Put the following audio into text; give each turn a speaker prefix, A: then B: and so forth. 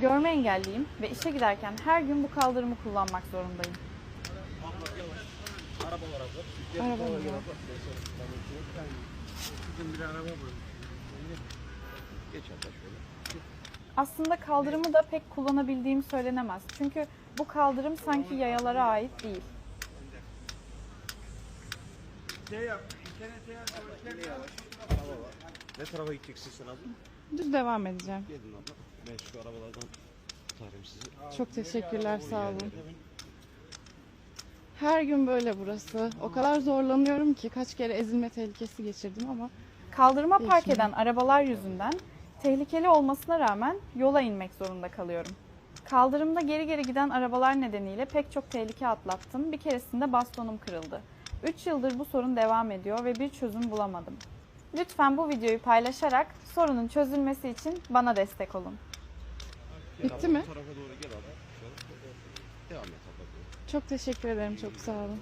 A: Görme engelliyim ve işe giderken her gün bu kaldırımı kullanmak zorundayım.
B: Araba mı?
A: Aslında kaldırımı da pek kullanabildiğim söylenemez. Çünkü bu kaldırım sanki yayalara ait değil.
C: Ne tarafa gideceksin sen abla?
B: Düz devam edeceğim.
C: Gelin abla. Ben şu arabalardan tutarım sizi.
B: Çok teşekkürler sağ olun. Her gün böyle burası. O kadar zorlanıyorum ki kaç kere ezilme tehlikesi geçirdim ama
A: Kaldırıma park eden arabalar yüzünden tehlikeli olmasına rağmen yola inmek zorunda kalıyorum. Kaldırımda geri geri giden arabalar nedeniyle pek çok tehlike atlattım. Bir keresinde bastonum kırıldı. 3 yıldır bu sorun devam ediyor ve bir çözüm bulamadım. Lütfen bu videoyu paylaşarak sorunun çözülmesi için bana destek olun.
B: Bitti mi?
C: Bu tarafa doğru gel abla. Şöyle. Devam et abla.
B: çok teşekkür ederim çok sağ olun.